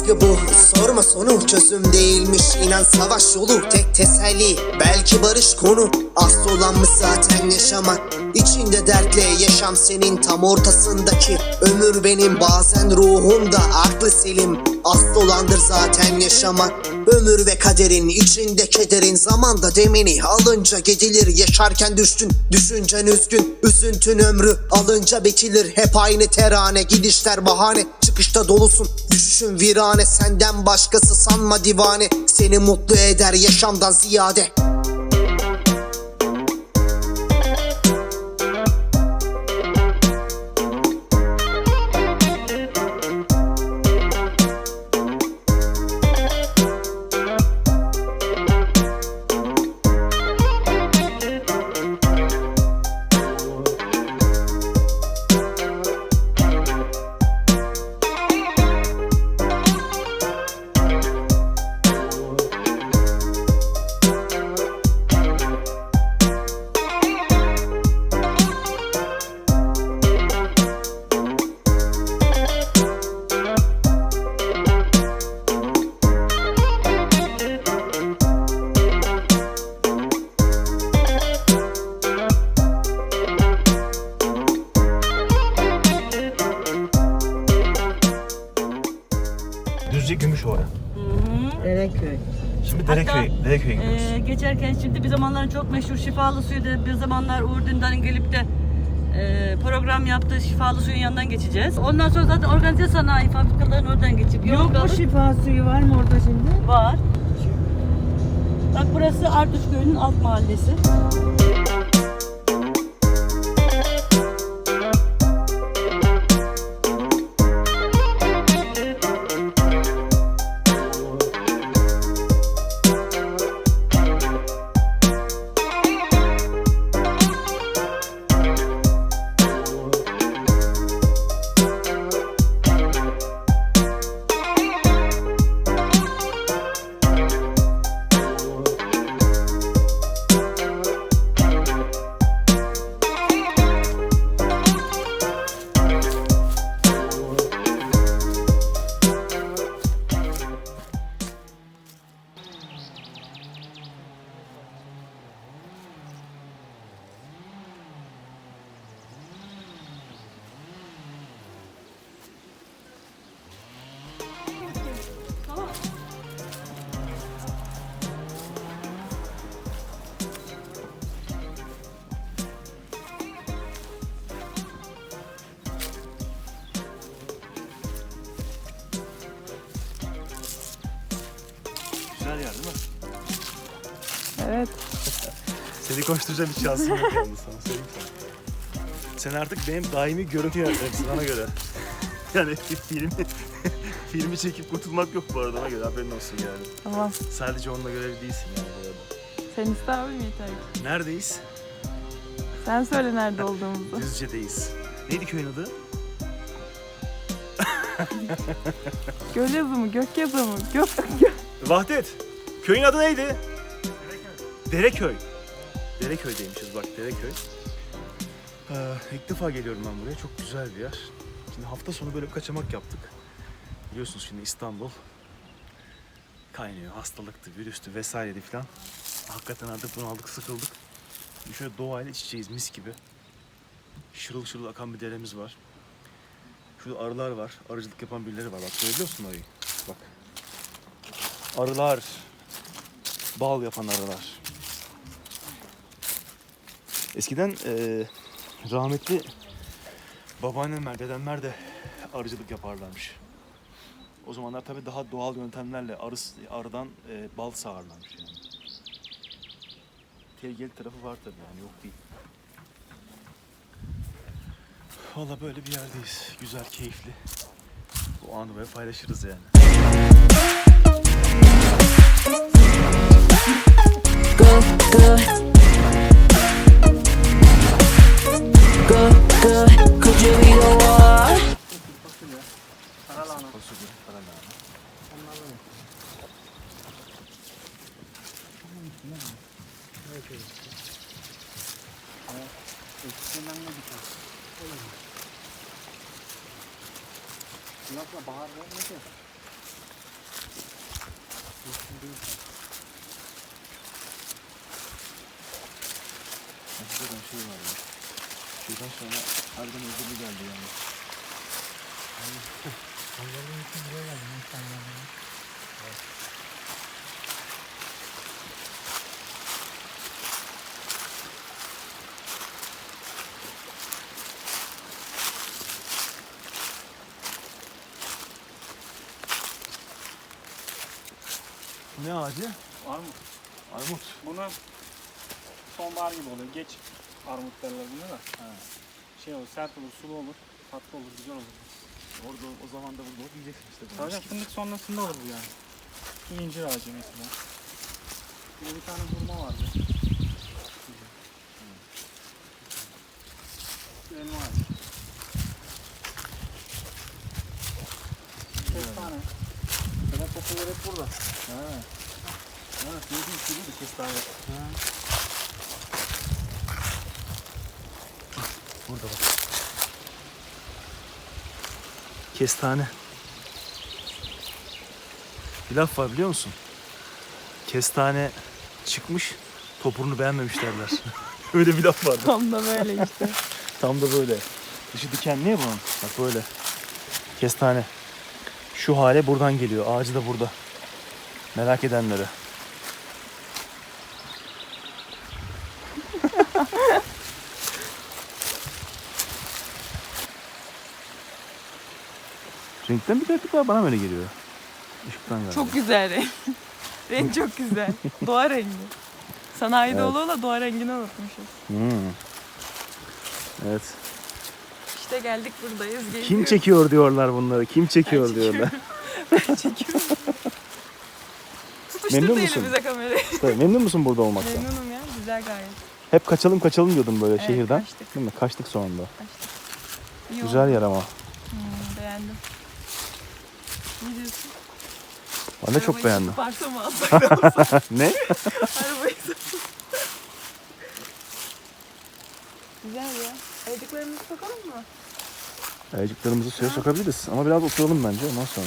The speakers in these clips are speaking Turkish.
yazgı bu. Sorma sonu çözüm değilmiş. İnan savaş yolu Tek teselli. Belki barış konu. Asıl olanmış zaten yaşamak? İçinde dertle yaşam senin tam ortasındaki Ömür benim. Bazen ruhumda aklı selim. Asıl olandır zaten yaşamak. Ömür ve kaderin içinde kederin. Zamanda demini alınca gidilir Yaşarken düştün düşüncen üzgün. Üzüntün ömrü alınca bitilir. Hep aynı terane. Gidişler bahane Çıkışta dolusun. Düşüşün virane. Senden başkası sanma divane. Seni mutlu eder yaşamdan ziyade Düzce Gümüşova'ya. Dereköy. Şimdi Hatta, Dereköy, Dereköy'e gidiyoruz. Ee, geçerken şimdi bir zamanların çok meşhur şifalı suyu da bir zamanlar Uğur Dündar'ın gelip de e, program yaptığı şifalı suyun yanından geçeceğiz. Ondan sonra zaten organize sanayi fabrikalarının oradan geçip Yok yolda mu şifa suyu var mı orada şimdi? var. Bak burası Arduç Köyü'nün alt mahallesi. Seni koşturacağım hiç şansın yok yalnız sana söyleyeyim sana. Sen artık benim daimi görüntü yönetmenimsin ona göre. Yani filmi, filmi çekip kurtulmak yok bu arada ona göre haberin olsun yani. Tamam. Sadece onunla görevli değilsin yani bu arada. Sen ister miyim yeter? Neredeyiz? Sen söyle nerede olduğumuzu. Düzce'deyiz. Neydi köyün adı? Göl yazı mı? Gök yazı mı? Gök, gök. Vahdet. Köyün adı neydi? Dereköy. Dereköy. Dereköy'deymişiz bak Dereköy. Ee, ilk defa geliyorum ben buraya. Çok güzel bir yer. Şimdi hafta sonu böyle bir kaçamak yaptık. Biliyorsunuz şimdi İstanbul kaynıyor. Hastalıktı, virüstü vesaireydi falan. Hakikaten artık bunaldık, sıkıldık. Şimdi şöyle doğayla iç içeyiz mis gibi. Şırıl şırıl akan bir deremiz var. Şurada arılar var. Arıcılık yapan birileri var. Bak görebiliyor musun arıyı? Bak. Arılar. Bal yapan arılar. Eskiden eee rahmetli babaannemler, dedemler de arıcılık yaparlarmış. O zamanlar tabii daha doğal yöntemlerle arı, arıdan eee, bal sağarlarmış yani. Tehlikeli tarafı var tabii yani yok değil. Valla böyle bir yerdeyiz. Güzel, keyifli. Bu anı böyle paylaşırız yani. good, be the one? Fasulye, karalahana. Hakikaten şey var ya. Şeyden sonra harbiden özürlü geldi yani. Bu ne ağacı? Armut. Armut. Bunu sonbahar gibi oluyor. Geç armut derler buna da. Şey olur, sert olur, sulu olur, tatlı olur, güzel olur. Orada o zaman da burada yiyeceksin işte. Sadece fındık sonrasında olur bu yani. Şu incir ağacı mesela. Burada bir tane hurma vardı. Şu elma ağacı. Kestane. Kadar kokular hep burada. Ha. Ha, şey değil mi kestane? Burada bak. Kestane. Bir laf var biliyor musun? Kestane çıkmış, topurunu beğenmemiş derler. Öyle bir laf vardı. Tam da böyle işte. Tam da böyle. Dışı dikenli ya bunun. Bak böyle. Kestane. Şu hale buradan geliyor. Ağacı da burada. Merak edenlere. Renkten bir garip daha bana böyle geliyor. Işıktan galiba. Çok güzel renk. renk çok güzel. Doğa rengi. Sanayide Evet. ola ola doğa rengini unutmuşuz. Hmm. Evet. İşte geldik buradayız. Kim geziyoruz. çekiyor diyorlar bunları. Kim çekiyor Ben diyorlar. Ben çekiyorum. Tutuşturdu Memnun musun? elimize kamerayı. Tabii, Memnun musun burada olmaktan? Memnunum ya. Güzel gayet. Hep kaçalım kaçalım diyordum böyle Evet, şehirden. kaçtık. Değil mi? Kaçtık sonunda. İyi Güzel oldu. yer ama. Hmm, beğendim. Ne diyorsun? Ben de çok beğendim. Parkta mı alsak? ne? Arabayı. Güzel ya. Ayıcıklarımızı sokalım mı? Ayıcıklarımızı suya sokabiliriz ama biraz oturalım bence ondan sonra.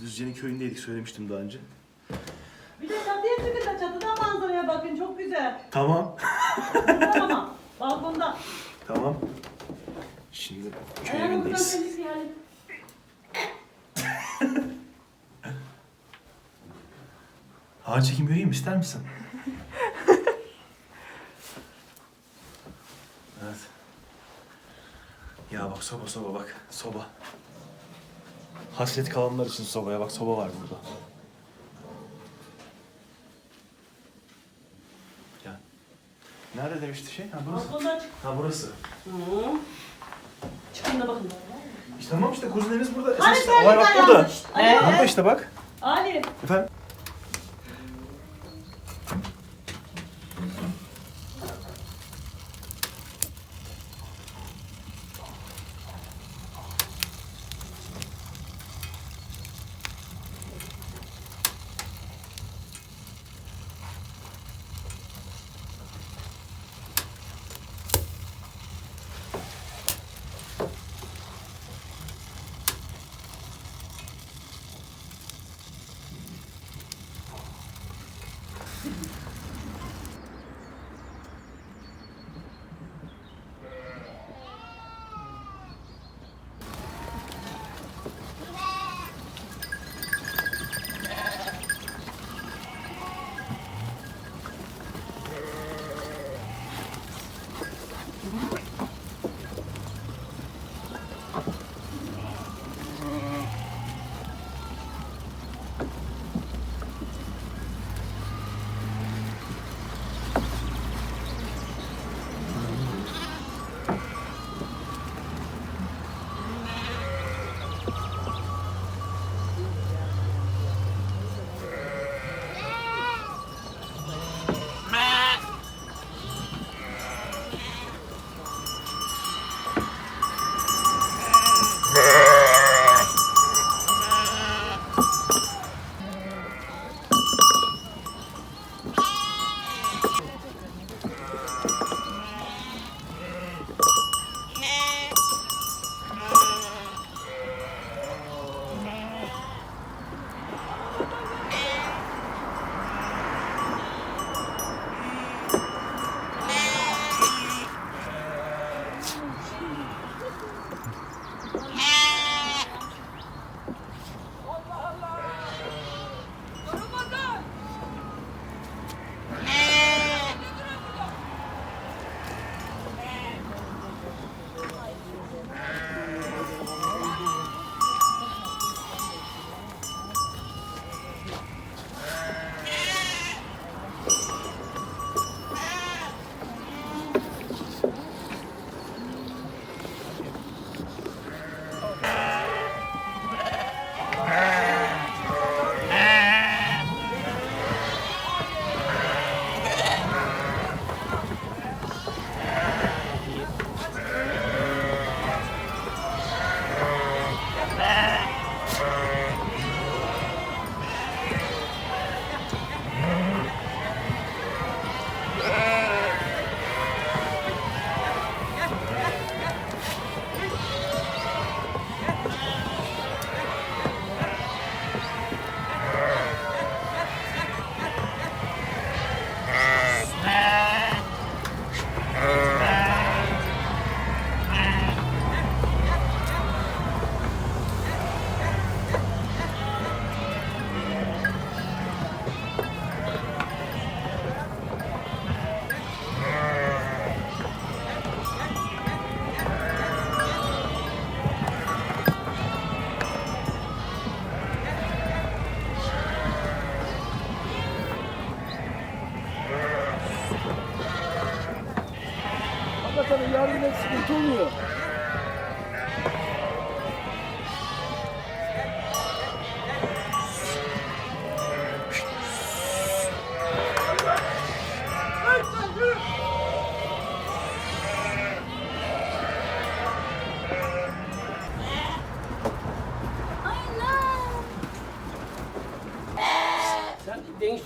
Düzce'nin köyündeydik söylemiştim daha önce. Bir de çatıya çıkın da çatıdan manzaraya bakın çok güzel. Tamam. Ama balkonda. Tamam. Şimdi köy Ayağını buradan evindeyiz. Ağaç çekim göreyim ister misin? evet. Ya bak soba soba bak. Soba. Hasret kalanlar için sobaya bak soba var burada. Nerede demişti şey? Ha burası. Balkondan çık. Ha burası. Hı. Çıkın da bakın. İşte tamam işte kuzenimiz burada. Hani Esas sen olay bak burada. Burada işte bak. Ali. Efendim?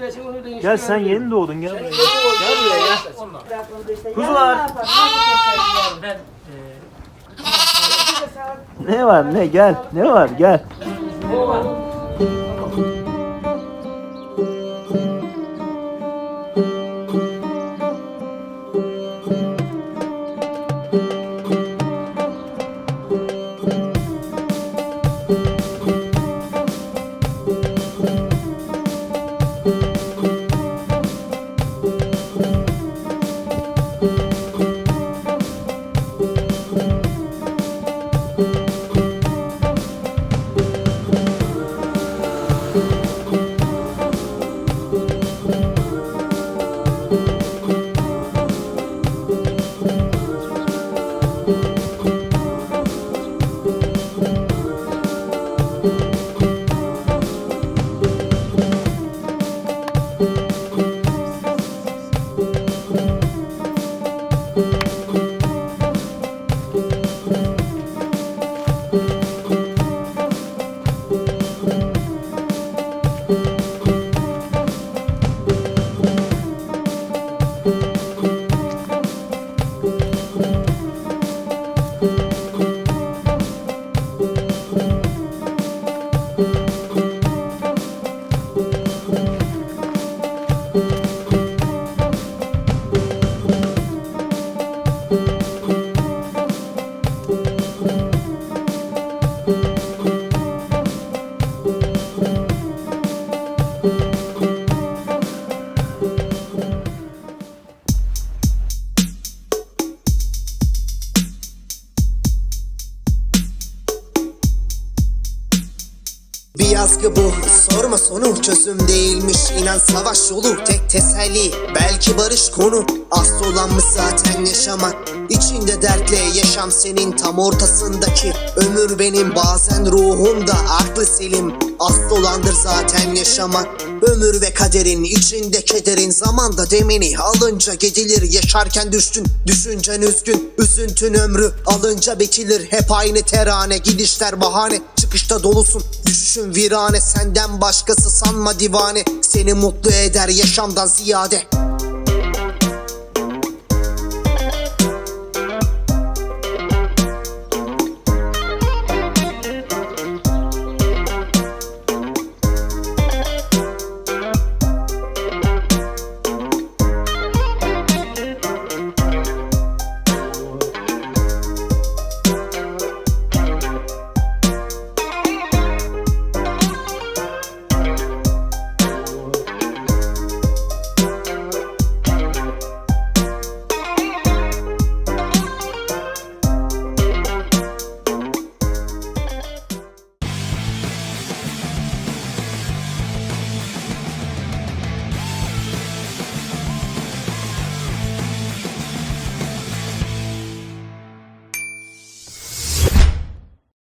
Değiştirirsen onu değiştir. Gel sen yeni doğdun gel. Gel buraya gel. Kuzular. Ben Ne var ne gel. Ne var gel. Bir sonu çözüm değilmiş inan savaş yolu tek teselli belki barış konu asıl olan mı zaten yaşamak? İçinde dertle yaşam senin tam ortasındaki. Ömür benim bazen ruhumda aklı selim asıl olandır zaten yaşamak. Ömür ve kaderin içinde kederin. Zamanda demini alınca gidilir. Yaşarken düştün düşüncen üzgün. Üzüntün ömrü alınca biçilir hep aynı terane gidişler bahane. Çıkışta dolusun Düşüşün virane. Senden başkası sanma divane. Seni mutlu eder yaşamdan ziyade